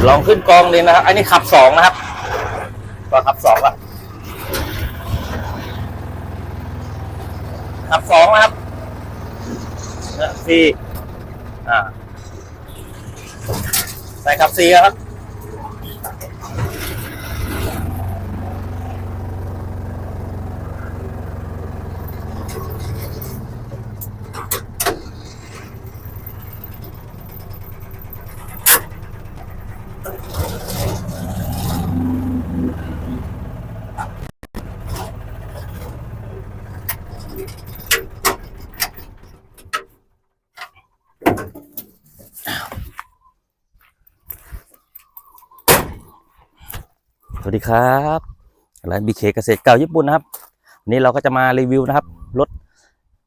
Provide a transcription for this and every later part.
เดี๋ยวลองขึ้นกองเลยนะครับ อันนี้ขับสองนะครับก็ขับสองละขับสองนะครับสี่อ่าใส่ขับสี่ครับ วัสดีครับร้านบีเคเกษตรเก่าญี่ปุ่นนะครับวันนี้เราก็จะมารีวิวนะครับรถ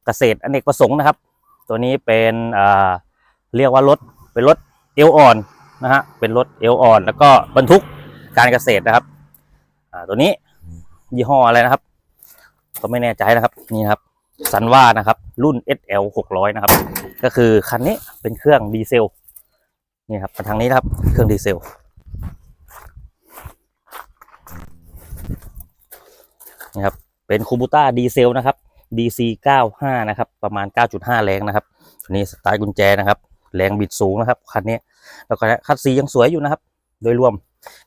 เกษตรอเนกประสงค์นะครับ ตัวนี้เป็นเรียกว่ารถเป็นรถเอวอ่อนนะฮะเป็นรถเอวอ่อน แล้วก็บรรทุกการเกษตรนะครับตัวนี้ยี่ห้ออะไรนะครับ ก็ไม่แน่ใจนะครับนี่ครับซันว่านะครับ รุ่น SL 600 นะครับ ก็คือคันนี้เป็นเครื่องดีเซลนี่ครับมาทางนี้นะครับ เครื่องดีเซล นะครับ เป็นคูบูต้าดีเซลนะครับ DC 95 นะครับ ประมาณ 9.5 แรงนะครับตัวนี้สไตล์กุญแจนะครับ แรงบิดสูงนะครับ คันนี้ แล้วก็คัดสียังสวยอยู่นะครับ โดยรวม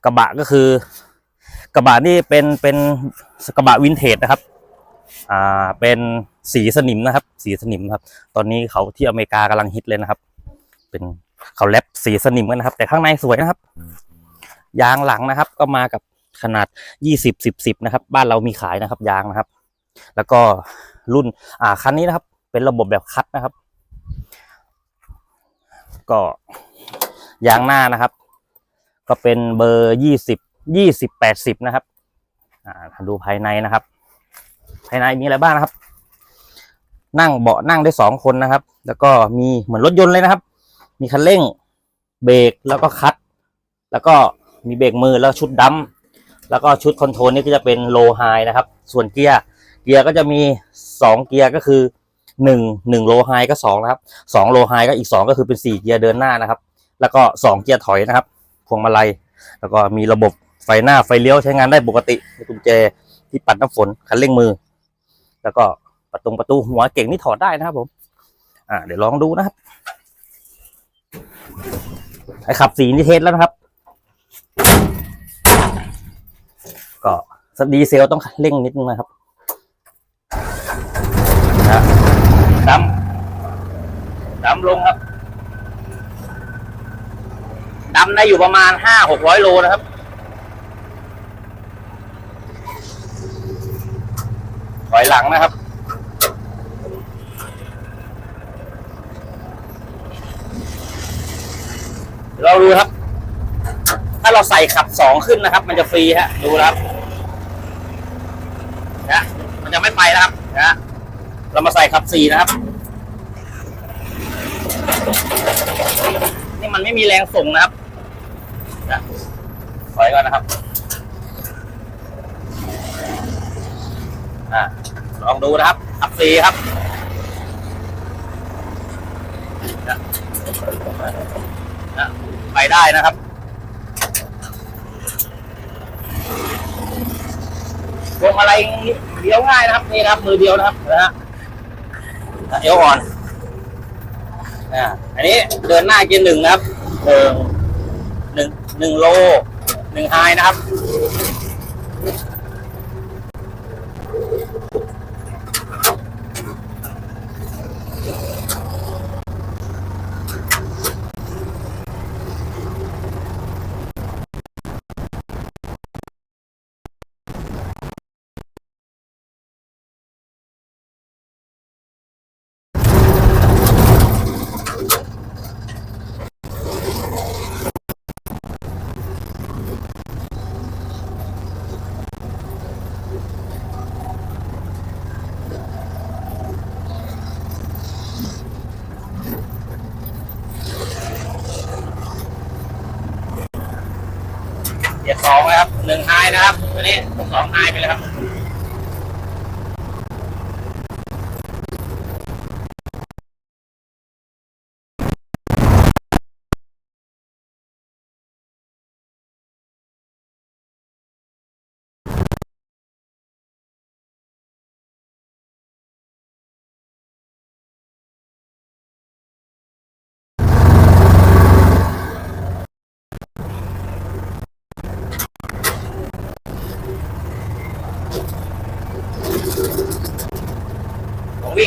กระบะก็คือ กระบะนี่เป็นเป็นกระบะวินเทจนะครับ อ่า เป็นสีสนิมนะครับ สีสนิมครับ ตอนนี้เขาที่อเมริกากำลังฮิตเลยนะครับ เป็นเขาแรปสีสนิมกันนะครับ แต่ข้างในสวยนะครับ ยางหลังนะครับ ก็มากับ ขนาด 20 10 10นะครับ บ้านเรามีขายนะครับยางนะครับ แล้วก็รุ่นอ่าคันนี้นะครับ เป็นระบบแบบคัดนะครับ ก็ยางหน้านะครับ ก็เป็นเบอร์ยี่สิบยี่สิบแปดสิบนะครับอ่าดูภายในนะครับ ภายในมีอะไรบ้างนะครับ นั่งเบาะนั่งได้สองคนนะครับ แล้วก็มีเหมือนรถยนต์เลยนะครับ มีคันเร่งเบรกแล้วก็คัด แล้วก็มีเบรกมือแล้วชุดดัม แล้วก็ชุดคอนโทรลนี่ก็จะเป็นโลไฮนะครับ ส่วนเกียร์เกียร์ก็จะมีสองเกียร์ก็คือหนึ่งหนึ่งโลไฮก็สองนะครับสองโลไฮก็อีกสองก็คือเป็นสี่เกียร์เดินหน้านะครับ แล้วก็สองเกียร์ถอยนะครับ พวงมาลัย แล้วก็มีระบบไฟหน้าไฟเลี้ยวใช้งานได้ปกติมีกุญแจที่ปัดน้ำฝนคันเร่งมือ แล้วก็ประตูประตูหัวเก่งนี่ถอดได้นะครับผมอ่าเดี๋ยวลองดูนะครับไอขับสีนิเทศแล้วนะครับ ก็สดีเซลต้องเร่งนิดนึงนะครับนะดำดำลงครับดำได้อยู่ประมาณห้าหกร้อยโลนะครับ ถอยหลังนะครับเราดูครับ ถ้าเราใส่ขับสองขึ้นนะครับ มันจะฟรีฮะ ดูครับนะมันจะ ไปนะครับนะเรามาใส่ขับสี่นะครับ นี่มันไม่มีแรงส่งนะครับนะถอยก่อนนะครับ อ่าลองดูนะครับขับสี่ครับนะนะไปได้นะครับพวงมาลัย เลี้ยวง่ายนะครับนี่นะครับมือเดียวนะครับนะฮะเอวอ่อนอ่าอันนี้เดินหน้าเกียร์หนึ่งนะครับหนึ่งหนึ่งหนึ่งโลหนึ่งไฮนะครับ สองนะครับหนึ่งไฮนะครับอันนี้สองไฮไปเลยครับ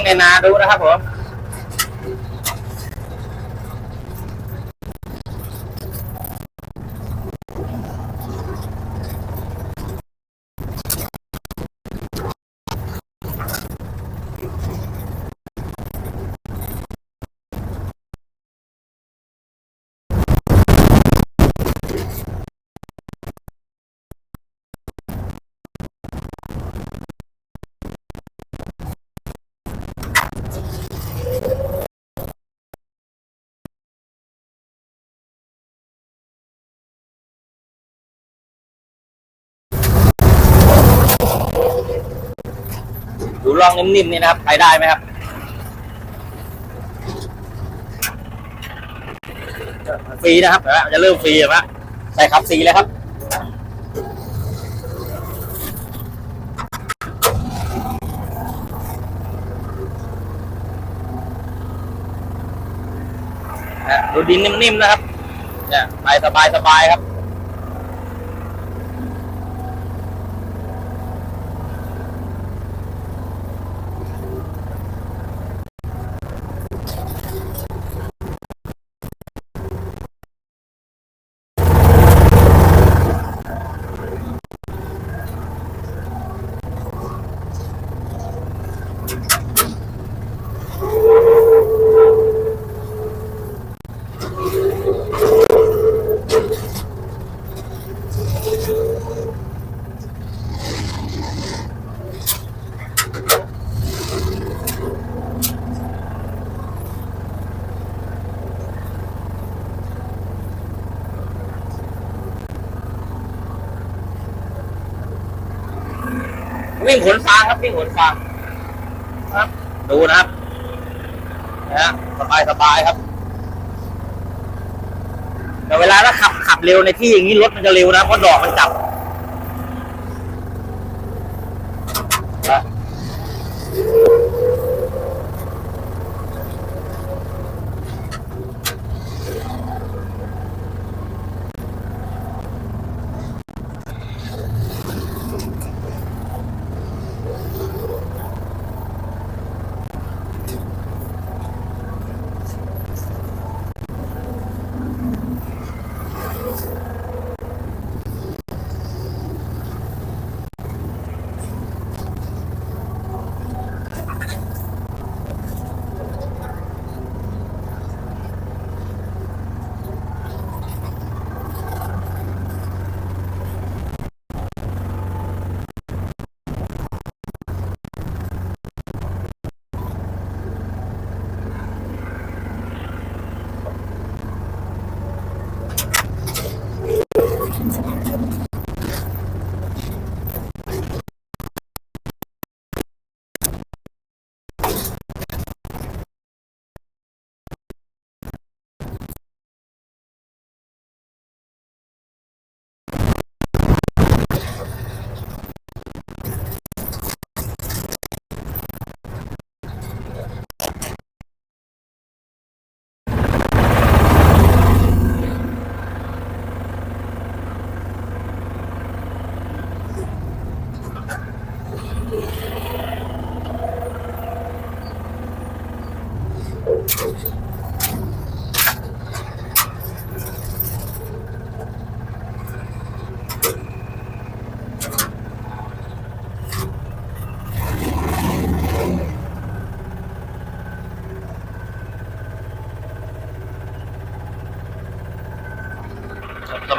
งในนาดูนะครับผม ร่องนิ่มๆนี่นะครับ ไปได้ไหมครับฟรีนะครับจะเริ่มฟรีแล้วใส่ขับฟรีเลยครับดูดินนิ่มๆนะครับ เนี่ยไปสบายๆครับ วิ่งขนฟางครับวิ่งขนฟางครับ ดูนะครับนะฮะสบายสบายครับ แต่เวลาถ้าขับขับเร็วในที่อย่างนี้รถมันจะเร็วนะเพราะดอกมันจับ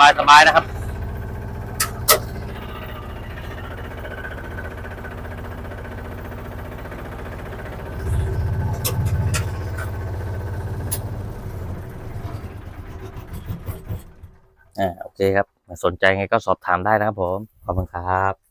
บายสบายนะครับ อ่า โอเคครับ สนใจไงก็สอบถามได้นะครับผม ขอบคุณครับ